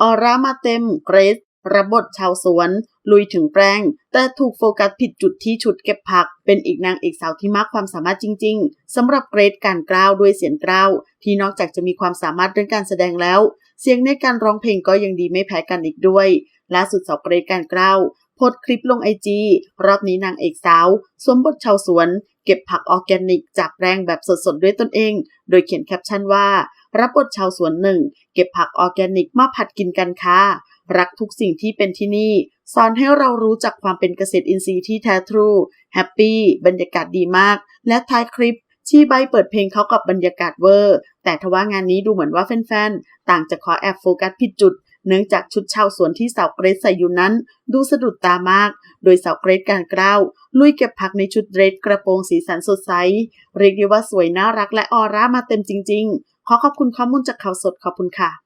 ออร่ามาเต็มเกรซรับบทชาวสวน ลุยถึงแปลง แต่ถูกโฟกัสผิดจุดที่ชุดเก็บผัก เป็นอีกนางเอกสาวที่มากความสามารถจริง ๆสำหรับเกรซการกล้าวด้วยเสียงกล้าว ที่นอกจากจะมีความสามารถเรื่องการแสดงแล้ว เสียงในการร้องเพลงก็ยังดีไม่แพ้กันอีกด้วยล่าสุดสาวเกรซการกล้าวโพสคลิปลงไอจีรอบนี้นางเอกสาวสวมบทชาวสวน เก็บผักออร์แกนิก จากแปลงแบบสดๆด้วยตนเอง โดยเขียนแคปชั่นว่า รับบทชาวสวนหนึ่ง เก็บผักออร์แกนิกมาผัดกินกันค่ะ รักทุกสิ่งที่เป็นที่นี่ สอนให้เรารู้จักความเป็นเกษตรอินทรีย์ที่แท้ทรูแฮปปี้บรรยากาศดีมาก และท้ายคลิปชี้ใบเปิดเพลงเขากับบรรยากาศเวอร์ แต่ทว่างานนี้ดูเหมือนว่าแฟนๆ ต่างจะขอแอบโฟกัสผิดจุด เนื่องจากชุดชาวสวนที่สาวเกรซใส่อยู่นั้น ดูสะดุดตามาก โดยสาวเกรซการกล้าวลุยเก็บผักในชุดเดรสกระโปรงสีสันสดใส เรียกได้ว่าสวยน่ารักและออร่ามาเต็มจริง ๆ ขอขอบคุณข้อมูลจากข่าวสดขอบคุณค่ะ